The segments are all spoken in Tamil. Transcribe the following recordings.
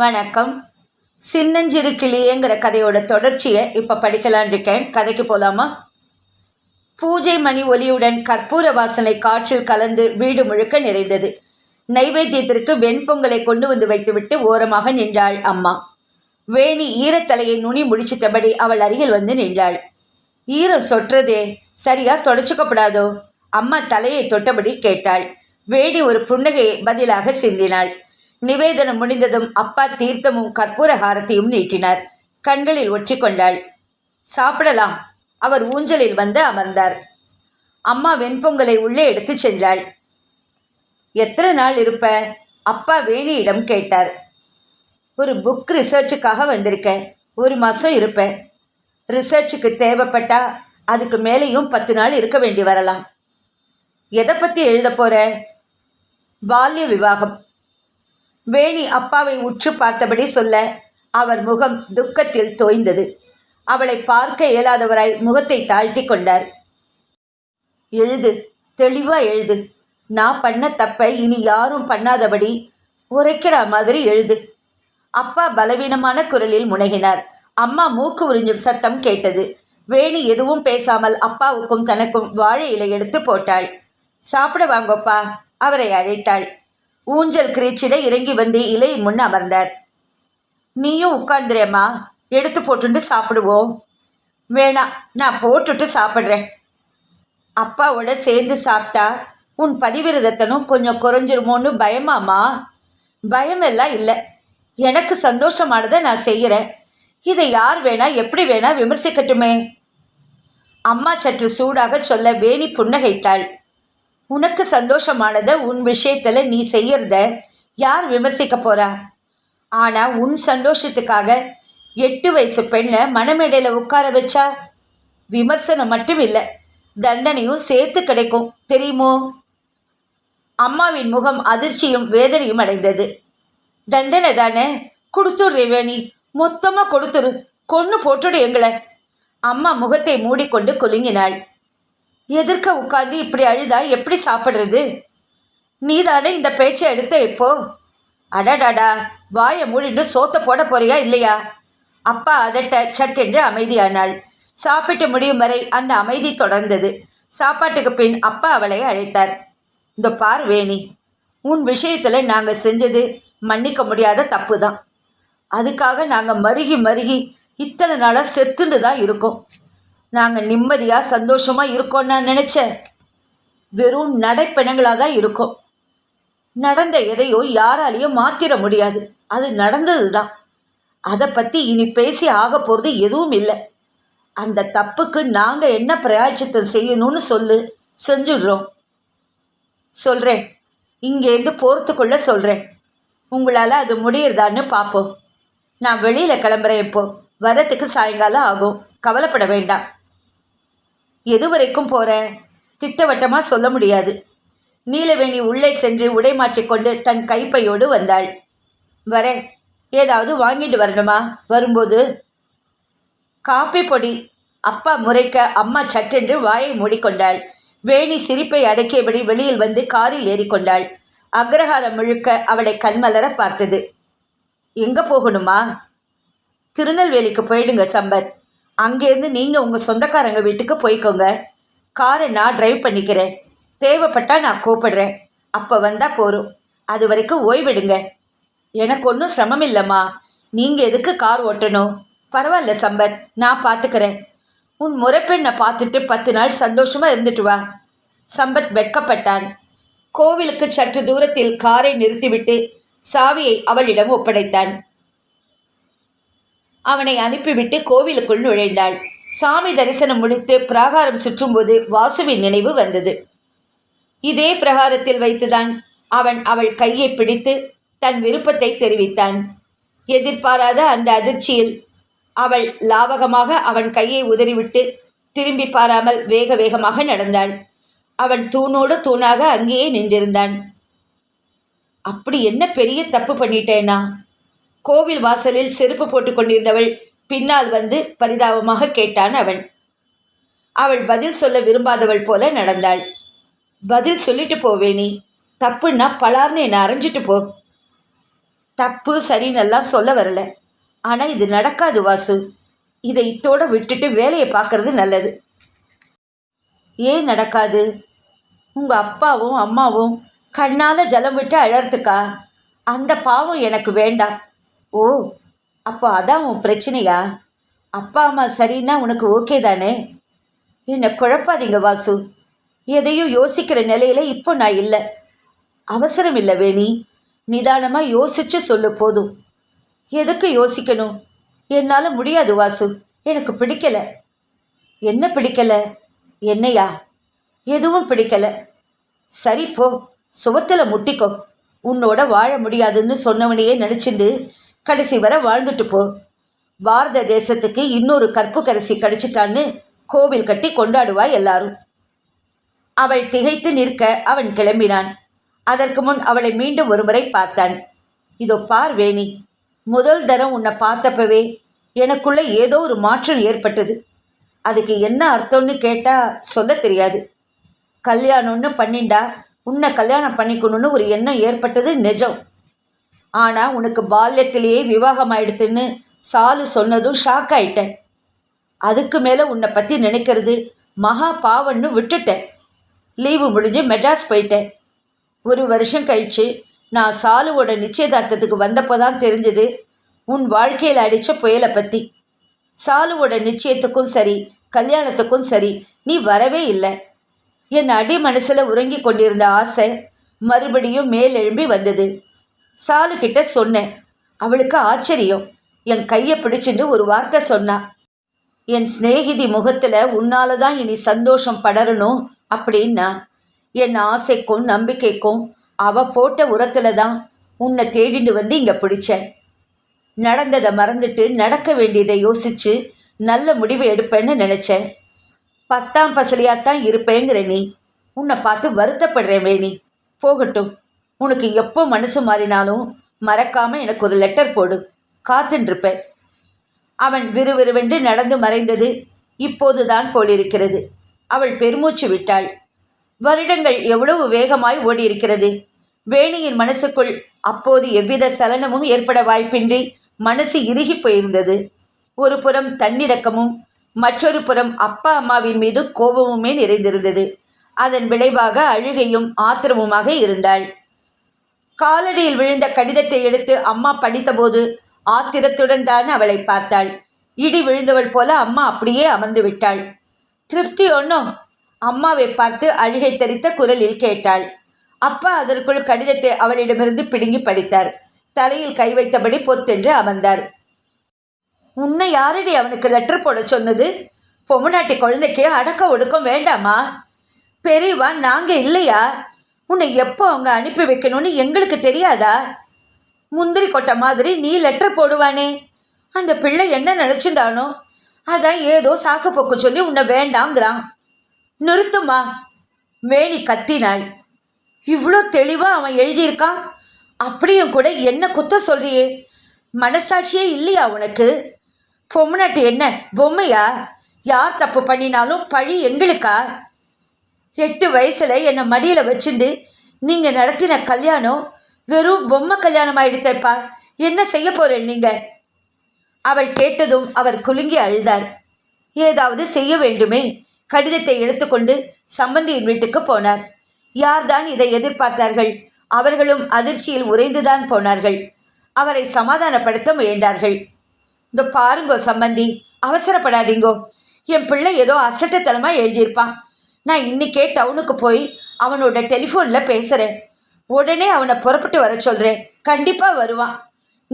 வணக்கம். சின்னஞ்சிறு கிளியேங்கிற கதையோட தொடர்ச்சியை இப்போ படிக்கலான் இருக்கேன். கதைக்கு போகலாமா பூஜை மணி ஒலியுடன் கற்பூர வாசனை காற்றில் கலந்து வீடு முழுக்க நிறைந்தது. நைவேத்தியத்திற்கு வெண்பொங்கலை கொண்டு வந்து வைத்துவிட்டு ஓரமாக நின்றாள் அம்மா. வேணி ஈரத்தலையை நுனி முடிச்சிட்டபடி அவள் அருகில் வந்து நின்றாள். ஈரம் சொற்றதே சரியா தொடச்சுக்கப்படாதோ? அம்மா தலையை தொட்டபடி கேட்டாள். வேணி ஒரு புன்னகையை பதிலாக சிந்தினாள். நிவேதனம் முடிந்ததும் அப்பா தீர்த்தமும் கற்பூர ஹாரத்தையும் நீட்டினார். கண்களில் ஒற்றிக்கொண்டாள். சாப்பிடலாம். அவர் ஊஞ்சலில் வந்து அமர்ந்தார். அம்மா வெண்பொங்கலை உள்ளே எடுத்துச் சென்றாள். எத்தனை நாள் இருப்ப? அப்பா வேணியிடம் கேட்டார். ஒரு புக் ரிசர்ச்சுக்காக வந்திருக்கேன். ஒரு மாதம் இருப்பேன் ரிசர்ச்சுக்கு தேவைப்பட்டா அதுக்கு மேலேயும் பத்து நாள் இருக்க வேண்டி வரலாம். எதை பற்றி எழுத போகிற பால்ய விவாகம். வேணி அப்பாவை உற்று பார்த்தபடி சொல்ல அவர் முகம் துக்கத்தில் தோய்ந்தது. அவளை பார்க்க இயலாதவராய் முகத்தை தாழ்த்தி கொண்டார். எழுது தெளிவா எழுது. நான் பண்ண தப்பை இனி யாரும் பண்ணாதபடி உரைக்கிற மாதிரி எழுது. அப்பா பலவீனமான குரலில் முனகினார். அம்மா மூக்கு உறிஞ்சும் சத்தம் கேட்டது. வேணி எதுவும் பேசாமல் அப்பாவுக்கும் தனக்கும் வாழை இலை எடுத்து போட்டாள். சாப்பிட வாங்கப்பா அவரை அழைத்தாள். ஊஞ்சல் கிரீச்சிட இறங்கி வந்து இலை முன் அமர்ந்தார். நீயும் உட்காந்துரேம்மா எடுத்து போட்டுட்டு சாப்பிடுவோம். வேணாம் நான் போட்டுட்டு சாப்பிட்றேன். அப்பாவோட சேர்ந்து சாப்பிட்டா உன் பதிவிரதத்தனும் கொஞ்சம் குறைஞ்சிருமோன்னு பயமாம்மா? பயமெல்லாம் இல்லை. எனக்கு சந்தோஷமானதை நான் செய்கிறேன். இதை யார் வேணா எப்படி வேணா விமர்சிக்கட்டுமே. அம்மா சற்று சூடாக சொல்ல வேணி புன்னகைத்தாள். உனக்கு சந்தோஷமானதை உன் விஷயத்தில் நீ செய்யறத யார் விமர்சிக்க போறா? ஆனால் உன் சந்தோஷத்துக்காக எட்டு வயசு பெண்ணை மனமேடையில் உட்கார வச்சா? விமர்சனம் மட்டும் இல்லை தண்டனையும் சேர்த்து கிடைக்கும். தெரியுமோ? அம்மாவின் முகம் அதிர்ச்சியும் வேதனையும் அடைந்தது. தண்டனை தானே? கொடுத்துடு வேணி மொத்தமாக கொடுத்துரு கொன்று போட்டுடு எங்களை. அம்மா முகத்தை மூடிக்கொண்டு குலுங்கினாள். எதிர்க்க உட்காந்து இப்படி அழுதா எப்படி சாப்பிட்றது? நீதானே இந்த பேச்சை எடுத்த இப்போ? அடடாடா வாயை மூடின்னு சோத்த போட போறியா இல்லையா? அப்பா அதட்ட சட்டென்று அமைதியானாள். சாப்பிட்டு முடியும் வரை அந்த அமைதி தொடர்ந்தது. சாப்பாட்டுக்கு பின் அப்பா அவளை அழைத்தார். இந்த பார் வேணி உன் விஷயத்தில் நாங்கள் செஞ்சது மன்னிக்க முடியாத தப்பு தான் அதுக்காக நாங்கள் மருகி மருகி இத்தனை நாளாக செத்துண்டு தான் இருக்கோம். நாங்கள் நிம்மதியாக சந்தோஷமாக இருக்கோன்னு நான் நினச்சேன். வெறும் நடைப்பெணங்களாக தான் இருக்கும். நடந்த எதையோ யாராலையும் மாற்றிட முடியாது. அது நடந்தது தான் அதை பற்றி இனி பேசி ஆக போகிறது எதுவும் இல்லை. அந்த தப்புக்கு நாங்கள் என்ன பிரயாச்சித்தம் செய்யணும்னு சொல்லு செஞ்சுடுறோம். சொல்கிறேன் இங்கேருந்து போகிறதுக்குள்ளே சொல்கிறேன் உங்களால் அது முடியுறதான்னு பார்ப்போம் நான் வெளியில் கிளம்புறேன் இப்போ. வரத்துக்கு சாயங்காலம் ஆகும். கவலைப்பட வேண்டாம். எது வரைக்கும் போகிற திட்டவட்டமாக சொல்ல முடியாது. நீலவேணி உள்ளே சென்று உடை மாற்றிக்கொண்டு தன் கைப்பையோடு வந்தாள். வரேன் ஏதாவது வாங்கிட்டு வரணுமா? வரும்போது? காப்பி பொடி. அப்பா முறைக்க அம்மா சட்டென்று வாயை மூடிக்கொண்டாள். வேணி சிரிப்பை அடக்கியபடி வெளியில் வந்து காரில் ஏறிக்கொண்டாள். அக்ரஹாரம் முழுக்க அவளை கண்மலர பார்த்தது. எங்கே போகணுமா? திருநெல்வேலிக்கு போயிடுங்க சம்பத். அங்கேருந்து நீங்கள் உங்கள் சொந்தக்காரங்க வீட்டுக்கு போய்க்கோங்க. காரை நான் டிரைவ் பண்ணிக்கிறேன். தேவைப்பட்டால் நான் கூப்பிடுறேன். அப்போ வந்தால் போகிறோம் அது வரைக்கும் ஓய்விடுங்க. எனக்கு ஒன்றும் சிரமம் இல்லைம்மா. நீங்கள் எதுக்கு கார் ஓட்டணும்? பரவாயில்ல சம்பத் நான் பார்த்துக்கிறேன் உன் முறைப்பெண்ணை பார்த்துட்டு பத்து நாள் சந்தோஷமாக இருந்துட்டு வா. சம்பத் வெட்கப்பட்டான். கோவிலுக்கு சற்று தூரத்தில் காரை நிறுத்திவிட்டு சாவியை அவளிடம் ஒப்படைத்தான். அவனை அனுப்பிவிட்டு கோவிலுக்குள் நுழைந்தாள். சாமி தரிசனம் முடித்து பிராகாரம் சுற்றும்போது வாசுவின் நினைவு வந்தது. இதே பிரகாரத்தில் வைத்துதான் அவன் அவள் கையை பிடித்து தன் விருப்பத்தை தெரிவித்தான். எதிர்பாராத அந்த அதிர்ச்சியில் அவள் லாவகமாக அவன் கையை உதறிவிட்டு திரும்பி பாராமல் வேக வேகமாக நடந்தாள். அவன் தூணோடு தூணாக அங்கேயே நின்றிருந்தான். அப்படி என்ன பெரிய தப்பு பண்ணிட்டேனா? கோவில் வாசலில் செருப்பு போட்டு கொண்டிருந்தவள் பின்னால் வந்து பரிதாபமாக கேட்டான் அவன். அவள் பதில் சொல்ல விரும்பாதவள் போல நடந்தாள். பதில் சொல்லிட்டு போவேனி தப்புன்னா பலார்னு என்னை அரைஞ்சிட்டு போ. தப்பு சரின்னெல்லாம் சொல்ல வரல. ஆனால் இது நடக்காது வாசு. இதை இத்தோடு விட்டுட்டு வேலையை பார்க்கறது நல்லது. ஏன் நடக்காது? உங்கள் அப்பாவும் அம்மாவும் கண்ணால் ஜலம் விட்டு அழறதுக்கா? அந்த பாவம் எனக்கு வேண்டாம். ஓ அப்போ அதான் உன் பிரச்சனையா? அப்பா அம்மா சரின்னா உனக்கு ஓகே தானே? என்னை குழப்பாதீங்க வாசு. எதையும் யோசிக்கிற நிலையில இப்போ நான் இல்லை. அவசரம் இல்லை வேணி. நிதானமாக யோசிச்சு சொல்லு போதும். எதுக்கு யோசிக்கணும்? என்னால் முடியாது வாசு. எனக்கு பிடிக்கல. என்ன பிடிக்கல? என்னையா? எதுவும் பிடிக்கல. சரி போ. சுவத்தில் முட்டிக்கோ. உன்னோட வாழ முடியாதுன்னு சொன்னவனையே நினச்சிண்டு கடைசி வர வாழ்ந்துட்டு போ. பாரத தேசத்துக்கு இன்னொரு கற்புக்கரசி கடிச்சிட்டான்னு கோவில் கட்டி கொண்டாடுவாய் எல்லாரும். அவள் திகைத்து நிற்க அவன் கிளம்பினான். அதற்கு முன் அவளை மீண்டும் ஒருமுறை பார்த்தான். இதோ பார் வேணி முதல் தரம் உன்னை பார்த்தப்பவே எனக்குள்ள ஏதோ ஒரு மாற்றம் ஏற்பட்டது. அதுக்கு என்ன அர்த்தம்னு கேட்டால் சொல்ல தெரியாது. கல்யாணம்னு பண்ணிண்டா உன்னை கல்யாணம் பண்ணிக்கணும்னு ஒரு எண்ணம் ஏற்பட்டது நிஜம். ஆனால் உனக்கு பால்யத்திலேயே விவாகம் ஆயிடுத்துன்னு சாலு சொன்னதும் ஷாக் ஆயிட்டேன் அதுக்கு மேலே உன்னை பற்றி நினைக்கிறது மகா பாவம்னு விட்டுட்டேன் லீவு முடிஞ்சு மெட்ராஸ் போயிட்டேன் ஒரு வருஷம் கழித்து நான் சாலுவோட நிச்சயதார்த்தத்துக்கு வந்தப்போ தான் தெரிஞ்சது உன் வாழ்க்கையில் அடித்த புயலை பற்றி சாலுவோட நிச்சயத்துக்கும் சரி கல்யாணத்துக்கும் சரி நீ வரவே இல்லை. என் அடி மனசில் உறங்கி கொண்டிருந்த ஆசை மறுபடியும் மேலெழும்பி வந்தது. சாலு கிட்ட சொன்னேன். அவளுக்கு ஆச்சரியம். என் கையை பிடிச்சிட்டு ஒரு வார்த்தை சொன்னா. என் சிநேகிதி முகத்தில் உன்னால தான் இனி சந்தோஷம் படரணும் அப்படின்னா என் ஆசைக்கும் நம்பிக்கைக்கும் அவ போட்ட உரத்துல தான் உன்னை தேடிண்டு வந்து இங்கே பிடிச்சேன். நடந்ததை மறந்துட்டு நடக்க வேண்டியதை யோசிச்சு நல்ல முடிவு எடுப்பேன்னு நினச்சேன். பத்தாம் பசலியாத்தான் இருப்பேங்கிற நீ. உன்னை பார்த்து வருத்தப்படுறேன் வேணி. போகட்டும். உனக்கு எப்போ மனசு மாறினாலும் மறக்காம எனக்கு ஒரு லெட்டர் போடு. காத்துன்ருப்பேன் அவன் விறுவிறுவென்று நடந்து மறைந்தது இப்போதுதான் போலிருக்கிறது. அவள் பெருமூச்சு விட்டாள். வருடங்கள் எவ்வளவு வேகமாய் ஓடியிருக்கிறது. வேணியின் மனசுக்குள் அப்போது எவ்வித சலனமும் ஏற்பட வாய்ப்பின்றி மனசு இறுகி போயிருந்தது. ஒரு புறம் தன்னிறக்கமும் மற்றொரு புறம் அப்பா அம்மாவின் மீது கோபமுமே நிறைந்திருந்தது. அதன் விளைவாக அழுகையும் ஆத்திரமுமாக இருந்தாள். காலடியில் விழுந்த கடிதத்தை எடுத்து அம்மா படித்தபோது ஆத்திரத்துடன் தான் அவளை பார்த்தாள். இடி விழுந்தவள் போல அம்மா அப்படியே அமர்ந்து விட்டாள். திருப்தி ஒன்றும் அம்மாவை பார்த்து அழுகை தரித்த குரலில் கேட்டாள். அப்பா அதற்குள் கடிதத்தை அவளிடமிருந்து பிடுங்கி படித்தார். தலையில் கை வைத்தபடி பொத்தென்று அமர்ந்தார். உன்னை யாரடி அவனுக்கு லெட்டர் போட சொன்னது? பொம்முநாட்டி குழந்தைக்கு அடக்க ஒடுக்கம் வேண்டாமா? பெரியவா நாங்கள் இல்லையா? உன்னை எப்போ அவங்க அனுப்பி வைக்கணும்னு எங்களுக்கு தெரியாதா? முந்திரி கொட்டை மாதிரி நீ லெட்டர் போடுவானே. அந்த பிள்ளை என்ன நினச்சிருந்தானோ அதான் ஏதோ சாக்கு போக்கு சொல்லி உன்னை வேண்டாங்கிறான். நிறுத்துமா வேணி கத்தினாள். இவ்வளோ தெளிவாக அவன் எழுதியிருக்கான். அப்படியும் கூட என்ன குத்த சொல்றியே? மனசாட்சியே இல்லையா உனக்கு? பொம்னாட்டு என்ன? பொம்மையா? யார் தப்பு பண்ணினாலும் பழி எங்களுக்கா? எட்டு வயசில் என்னை மடியில் வச்சுண்டு நீங்கள் நடத்தின கல்யாணம் வெறும் பொம்மை கல்யாணம் ஆயிடுத்தேப்பா என்ன செய்ய போகிறேன் நீங்கள் அவள் கேட்டதும் அவர் குலுங்கி அழுதார். ஏதாவது செய்ய வேண்டுமே. கடிதத்தை எடுத்துக்கொண்டு சம்பந்தியின் வீட்டுக்கு போனார். யார்தான் இதை எதிர்பார்த்தார்கள்? அவர்களும் அதிர்ச்சியில் உறைந்துதான் போனார்கள். அவரை சமாதானப்படுத்த முயன்றார்கள். இந்த பாருங்கோ சம்பந்தி அவசரப்படாதீங்கோ. என் பிள்ளை ஏதோ அசட்டத்தனமாக எழுதியிருப்பான். நான் இன்றைக்கே டவுனுக்கு போய் அவனோட டெலிஃபோனில் பேசுகிறேன் உடனே அவனை புறப்பட்டு வர சொல்கிறேன் கண்டிப்பாக வருவான்.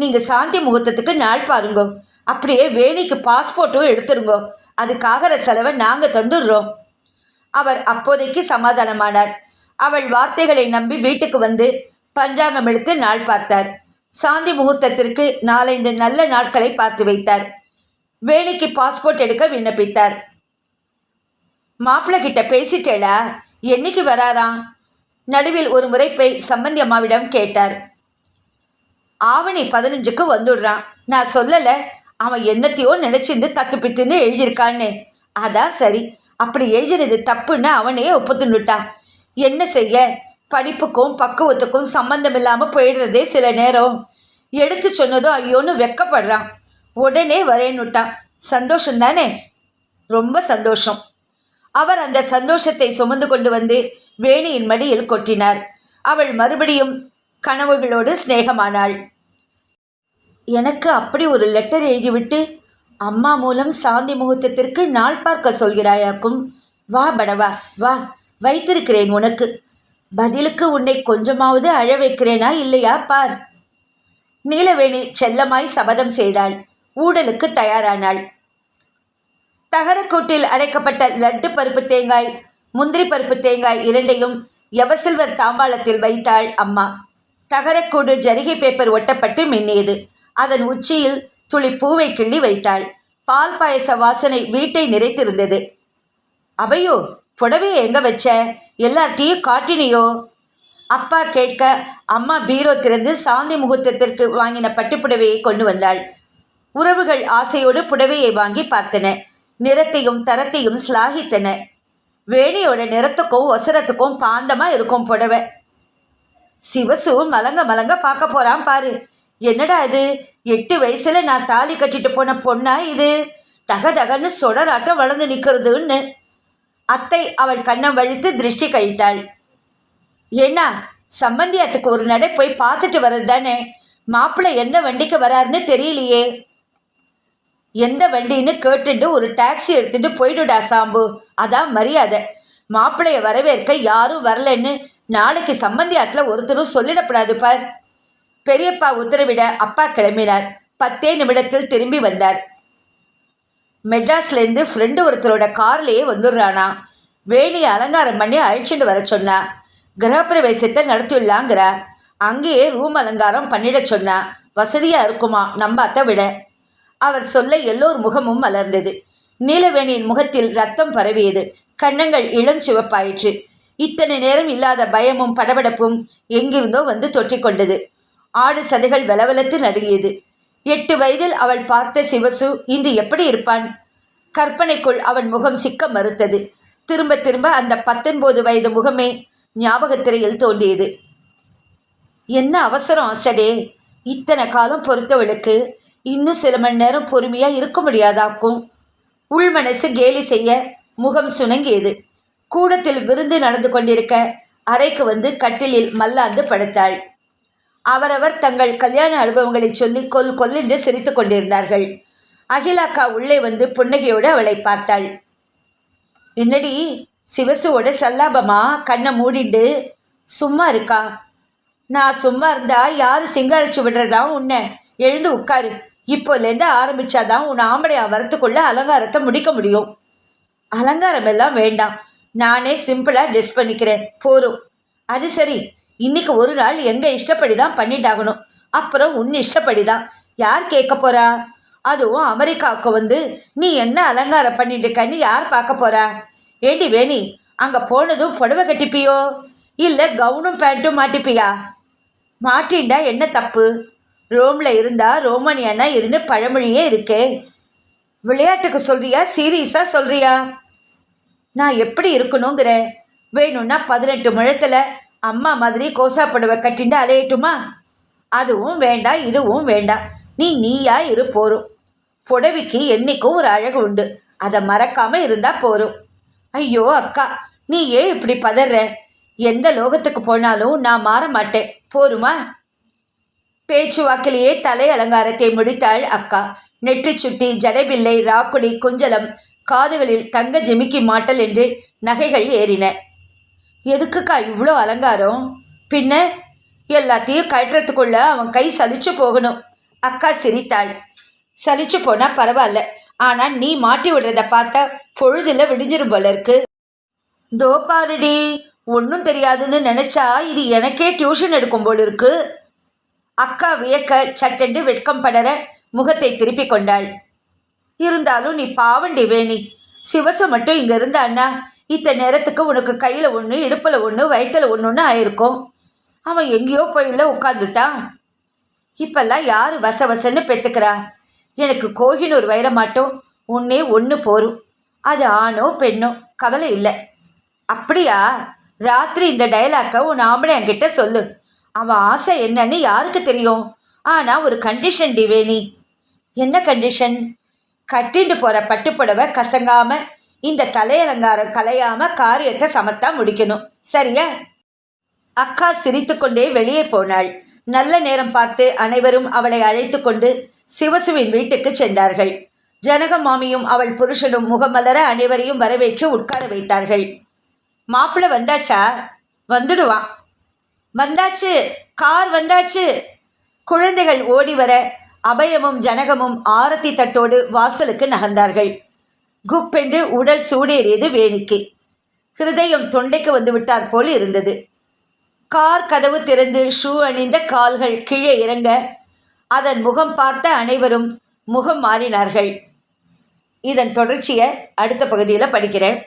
நீங்கள் சாந்தி முகூர்த்தத்துக்கு நாள் பாருங்கோ. அப்படியே வேணிக்கு பாஸ்போர்ட்டும் எடுத்துருங்கோ. அதுக்காகிற செலவை நாங்கள் தந்துடுறோம். அவர் அப்போதைக்கு சமாதானமானார். அவள் வார்த்தைகளை நம்பி வீட்டுக்கு வந்து பஞ்சாங்கம் எடுத்து நாள் பார்த்தார். சாந்தி முகூர்த்தத்திற்கு நாலைந்து நல்ல நாட்களை பார்த்து வைத்தார். வேலைக்கு பாஸ்போர்ட் எடுக்க விண்ணப்பித்தார். மாப்பிள்ளை கிட்ட பேசிட்டேளா? என்னைக்கு வராராம்? நடுவில் ஒரு முறை போய் சம்பந்தி அம்மாவிடம் கேட்டார். ஆவணி பதினஞ்சுக்கு வந்துடுறான். நான் சொல்லலை அவன் என்னத்தையோ நினச்சிருந்து தத்து பித்துன்னு எழுதியிருக்கான்னு. அதான் சரி அப்படி எழுதினது தப்புன்னு அவனே ஒப்புத்துண்டுட்டான் என்ன செய்ய? படிப்புக்கும் பக்குவத்துக்கும் சம்பந்தம் இல்லாமல் போயிடுறதே சில நேரம். எடுத்து சொன்னதும் ஐயோன்னு வெக்கப்படுறான். உடனே வரேன்னுட்டான். சந்தோஷம் தானே ரொம்ப சந்தோஷம். அவர் அந்த சந்தோஷத்தை சுமந்து கொண்டு வந்து வேணியின் மடியில் கொட்டினார். அவள் மறுபடியும் கனவுகளோடு சிநேகமானாள். எனக்கு அப்படி ஒரு லெட்டர் எழுதிவிட்டு அம்மா மூலம் சாந்தி முகூர்த்தத்திற்கு நாள் பார்க்க சொல்கிறாயாக்கும். வா படவா வா வைத்திருக்கிறேன் உனக்கு. பதிலுக்கு உன்னை கொஞ்சமாவது அழ வைக்கிறேனா இல்லையா பார். நீலவேணி செல்லமாய் சபதம் செய்தாள். ஊடலுக்கு தயாரானாள். தகரக்கூட்டில் அடைக்கப்பட்ட லட்டு பருப்பு தேங்காய் முந்திரி பருப்பு தேங்காய் இரண்டையும் எவசில்வர் தாம்பாளத்தில் வைத்தாள் அம்மா. தகரக்கூடு ஜரிகை பேப்பர் ஒட்டப்பட்டு மின்னியது. அதன் உச்சியில் துளி பூவை கிள்ளி வைத்தாள். பால் பாயச வாசனை வீட்டை நிறைத்திருந்தது. அவையோ புடவையை எங்க வச்ச? எல்லார்ட்டையும் காட்டினியோ? அப்பா கேட்க அம்மா பீரோ திறந்து சாந்தி முகூர்த்தத்திற்கு வாங்கின பட்டுப்புடவையை கொண்டு வந்தாள். உறவுகள் ஆசையோடு புடவையை வாங்கி பார்த்தன. நிறத்தையும் தரத்தையும் சிலாகித்தன. வேணியோட நிறத்துக்கும் ஒசரத்துக்கும் பாந்தமா இருக்கும் புடவை. சிவசு மலங்க மலங்க பார்க்க போறான் பாரு. என்னடா இது? எட்டு வயசுல நான் தாலி கட்டிட்டு போன பொண்ணா இது? தக தகன்னு சொடராட்டம் வளர்ந்து நிற்கிறதுன்னு. அத்தை அவள் கண்ணம் வழித்து திருஷ்டி கழித்தாள். ஏன்னா சம்பந்தியத்துக்கு ஒரு நடை போய் பார்த்துட்டு வர்றது தானே மாப்பிள்ளை எந்த வண்டிக்கு வராருன்னு தெரியலையே. எந்த வண்டின்னு கேட்டுட்டு ஒரு டாக்ஸி எடுத்துட்டு போயிடுடா சாம்பு. அதான் மரியாதை. மாப்பிள்ளைய வரவேற்க யாரும் வரலன்னு நாளைக்கு சம்பந்தியாத்தில் ஒருத்தரும் சொல்லிடப்படாது பார். பெரியப்பா உத்தரவிட அப்பா கிளம்பினார். பத்தே நிமிடத்தில் திரும்பி வந்தார். மெட்ராஸ்லேருந்து ஃப்ரெண்டு ஒருத்தரோட கார்லேயே வந்துடுறானா. வேணியை அலங்காரம் பண்ணி அழிச்சுட்டு வர சொன்னா. கிரகப்பிரவேசத்தை நடத்தியுள்ளாங்கிற அங்கேயே ரூம் அலங்காரம் பண்ணிட சொன்னா. வசதியாக இருக்குமா? நம்ம அத்தை விட. அவர் சொல்ல எல்லோர் முகமும் மலர்ந்தது. நீலவேணியின் முகத்தில் ரத்தம் பரவியது. கண்ணங்கள் இளஞ்சிவப்பாயிற்று. இத்தனை நேரம் இல்லாத பயமும் படபடப்பும் எங்கிருந்தோ வந்து தொற்றிக்கொண்டது. ஆடு சதைகள் வெலவெலத்து நடுங்கியது. எட்டு வயதில் அவள் பார்த்த சிவசு இன்று எப்படி இருப்பான்? கற்பனைக்குள் அவன் முகம் சிக்க மறுத்தது. திரும்ப திரும்ப அந்த பத்தொன்பது வயது முகமே ஞாபகத்திரையில் தோன்றியது. என்ன அவசரம் அசடே இத்தனை காலம் பொறுத்தவளுக்கு இன்னும் சில மணி நேரம் பொறுமையாக இருக்க முடியாதாக்கும். உள் மனசு கேலி செய்ய முகம் சுணங்கியது. கூடத்தில் விருந்து நடந்து கொண்டிருக்க அறைக்கு வந்து கட்டிலில் மல்லாந்து படுத்தாள். அவரவர் தங்கள் கல்யாண அனுபவங்களை சொல்லி கொல் கொல்லென்று சிரித்து கொண்டிருந்தார்கள். அகிலாக்கா உள்ளே வந்து புன்னகையோடு அவளை பார்த்தாள். என்னடி சிவசுவோட சல்லாபமா? கண்ணை மூடிண்டு. சும்மா இருக்கா? நான் சும்மா இருந்தா யார் சிங்காரிச்சு விடுறதா உன்னை? எழுந்து உட்காரு. இப்போலேருந்து ஆரம்பிச்சாதான் உன் ஆம்படையா வரத்துக்குள்ள அலங்காரத்தை முடிக்க முடியும். அலங்காரம் எல்லாம் வேண்டாம். நானே சிம்பிளாக ட்ரெஸ் பண்ணிக்கிறேன். போரும் அது சரி. இன்னைக்கு ஒரு நாள் எங்கள் இஷ்டப்படி தான் பண்ணிட்டாகணும். அப்புறம் உன் இஷ்டப்படி தான் யார் கேட்க போறா? அதுவும் அமெரிக்காவுக்கு வந்து நீ என்ன அலங்காரம் பண்ணிட்டு இருக்கன்னு யார் பார்க்க போறா? ஏண்டி வேணி அங்கே போனதும் புடவை கட்டிப்பியோ? இல்லை கவுனும் பேண்ட்டும் மாட்டிப்பியா? மாட்டின்டா என்ன தப்பு? ரோமில் இருந்தா ரோமானியானா இருந்து பழமொழியே இருக்கே. விளையாட்டுக்கு சொல்றியா? சீரியஸாக சொல்றியா? நான் எப்படி இருக்கணுங்கிற. வேணும்னா பதினெட்டு முழத்தில் அம்மா மாதிரி கோசா புடவை கட்டிண்டு அலையட்டுமா? அதுவும் வேண்டாம் இதுவும் வேண்டாம் நீ நீயா இரு போரும் புடவைக்கு என்னைக்கும் ஒரு அழகு உண்டு. அதை மறக்காம இருந்தா போரும் ஐயோ அக்கா நீ ஏன் இப்படி பதற எந்த லோகத்துக்கு போனாலும் நான் மாற மாட்டேன். போருமா? பேச்சுவாக்கிலேயே தலை அலங்காரத்தை முடித்தாள் அக்கா. நெற்றி சுட்டி ஜடைபில்லை ராக்குடி குஞ்சலம் காதுகளில் தங்க ஜிமிக்கி மாட்டல் என்று நகைகள் ஏறின. எதுக்குக்கா இவ்வளோ அலங்காரம்? பின்ன எல்லாத்தையும் கட்டுறதுக்குள்ள அவன் கை சலிச்சு போகணும். அக்கா சிரித்தாள். சலிச்சு போனா பரவாயில்ல ஆனா நீ மாட்டி விடுறத பார்த்தா பொழுதுல விடிஞ்சிரும் போல இருக்கு. தோப்பாருடி ஒன்றும் தெரியாதுன்னு நினைச்சா இது எனக்கே டியூஷன் எடுக்கும் போல இருக்கு. அக்கா வியக்க சட்டென்று வெட்கம் படர முகத்தை திருப்பிக் கொண்டாள். இருந்தாலும் நீ பாவண்டி வேணி. சிவசு மட்டும் இங்கே இருந்தான்னா இத்தனை நேரத்துக்கு உனக்கு கையில் ஒன்று இடுப்பில் ஒன்று வயிற்றில் ஒன்றுன்னு ஆயிருக்கும். அவன் எங்கேயோ போயில உட்காந்துட்டான் இப்பெல்லாம் யார் வச வசன்னு பெத்துக்கிறா? எனக்கு கோஹினூர் வைர மாட்டோம் உன்னே ஒன்று போரும் அது ஆணோ பெண்ணோ கவலை இல்லை. அப்படியா? ராத்திரி இந்த டயலாக்கை உன் ஆம்பளை என்கிட்ட சொல்லு. அவன் ஆசை என்னன்னு யாருக்கு தெரியும்? ஆனால் ஒரு கண்டிஷன் டிவேணி என்ன கண்டிஷன் கட்டிட்டு போகிற பட்டுப்புடவை கசங்காமல் இந்த தலையலங்காரம் கலையாமல் காரியத்தை சமத்தா முடிக்கணும். சரியா? அக்கா சிரித்துக்கொண்டே வெளியே போனாள். நல்ல நேரம் பார்த்து அனைவரும் அவளை அழைத்து கொண்டு சிவசுவின் வீட்டுக்கு சென்றார்கள். ஜனக மாமியும் அவள் புருஷனும் முகமலர அனைவரையும் வரவேற்று உட்கார வைத்தார்கள். மாப்பிள்ளை வந்தாச்சா? வந்துடுவான் வந்தாச்சு. கார் வந்தாச்சு. குழந்தைகள் ஓடி வர அபயமும் ஜனகமும் ஆரத்தி தட்டோடு வாசலுக்கு நகர்ந்தார்கள். குப்பென்று உடல் சூடேறியது வேணிக்கு. ஹிருதயம் தொண்டைக்கு வந்து விட்டார் போல் இருந்தது. கார் கதவு திறந்து ஷூ அணிந்த கால்கள் கீழே இறங்க அதன் முகம் பார்த்த அனைவரும் முகம் மாறினார்கள். இதன் தொடர்ச்சியை அடுத்த பகுதியில் படிக்கிறேன்.